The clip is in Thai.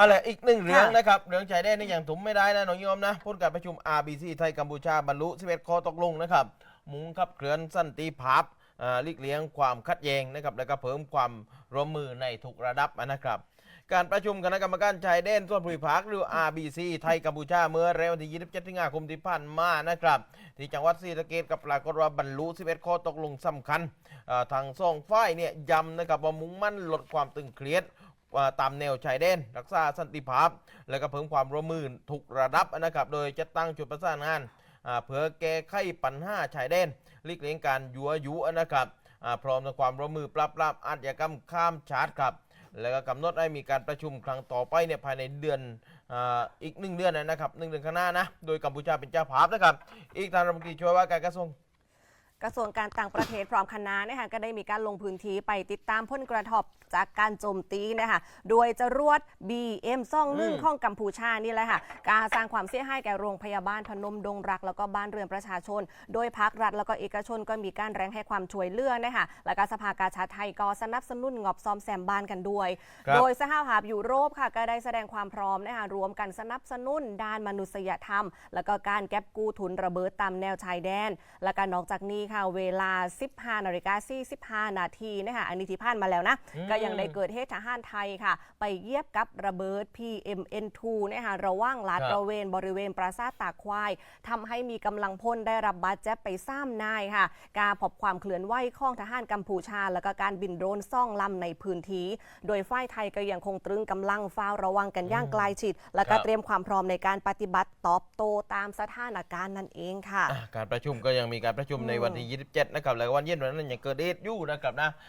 อะไรอีกหนึ่งเรื่องค่ะนะครับเรื่องชายแดนนี่อย่างถุมไม่ได้นะน้องโยมนะพ้นการประชุม RBC ไทยกัมพูชาบรรลุ11ข้อตกลงนะครับ มุ่งขับเคลื่อนสันติภาพอ่าหลีกเลี่ยงความขัดแย้งนะครับแล้วก็เพิ่มความร่วมมือในทุกระดับนะครับ การประชุมคณะกรรมการชายแดนส่วนภูมิภาคหรือ RBC ไทยกัมพูชาเมื่อเร็ววันที่27สิงหาคมที่ผ่านมานะครับ ที่จังหวัดศรีสะเกษกับปรากฏว่าบรรลุ 11 ข้อตกลงสำคัญอ่าทางสองฝ่ายเนี่ยย้ำนะครับว่ามุ่งมั่นลดความตึงเครียดอ่า ตามแนวชายแดน รักษาสันติภาพ และก็เพิ่มความร่วมมือทุกระดับนะครับ โดยจะตั้งจุดประสานงานเพื่อแก้ไขปัญหาชายแดนลีกเลี่ยงการยั่วยุนะครับพร้อมทั้งความร่วมมือปราบปรามอาชญากรรมข้ามชาติครับ แล้วก็กำหนดให้มีการประชุมครั้งต่อไปเนี่ยภายในเดือนอาอีกหนึ่งเดือนนะครับหนึ่งเดือนข้างหน้านะ โดยกัมพูชาเป็นเจ้าภาพนะครับ อีกทางรัฐมนตรีช่วยว่าการกระทรวง กระทรวงการต่างประเทศพร้อมคณะนะคะก็ได้มีการลงพื้นที่ไปติดตามผลกระทบจากการโจมตีนะคะโดยจะรวด BM ซ่องนึ่งอืมของกัมพูชานี่แหละค่ะการสร้างความเสียหายแก่โรงพยาบาลพนมดงรัก แล้วก็บ้านเรือนประชาชน โดยภาครัฐแล้วก็เอกชนก็มีการแรงให้ความช่วยเหลือนะคะแล้วก็สภากาชาดไทยก็สนับสนุนงบซ่อมแซมบ้านกันด้วยครับโดยสหภาพยุโรปค่ะก็ได้แสดงความพร้อมนะคะรวมกันสนับสนุนด้านมนุษยธรรม แล้วก็การแก็บกู้ทุนระเบิดตามแนวชายแดน และก็นอกจากนี้ค่ะเวลา 15นาฬิกา45นาทีนะคะอันนี้ที่ผ่านมาแล้วนะอืมก็ยังได้เกิดเหตุทหารไทยค่ะ ไปเยียบกับระเบิด PMN2 นะคะระหว่างลาดครับตระเวนบริเวณปราสาทตากควายทำให้มีกำลังพลได้รับบาดเจ็บไปซ้ำนายค่ะ การพบความเคลื่อนไหวของทหารกัมพูชา แล้วก็การบินโดรนซ่องลำในพื้นที่ โดยฝ่ายไทยก็ยังคงตรึงกำลังเฝ้าระวังกันอย่างใกล้ชิด และก็ครับเตรียมความพร้อมในการปฏิบัติตอบโต้ตามสถานการณ์นั่นเองค่ะอะ การประชุมก็ยังมีการประชุมในวันที่ 27 นะครับแล้วก็วันเย็นวันนั้นยังเกิดเหตุอยู่นะครับนะ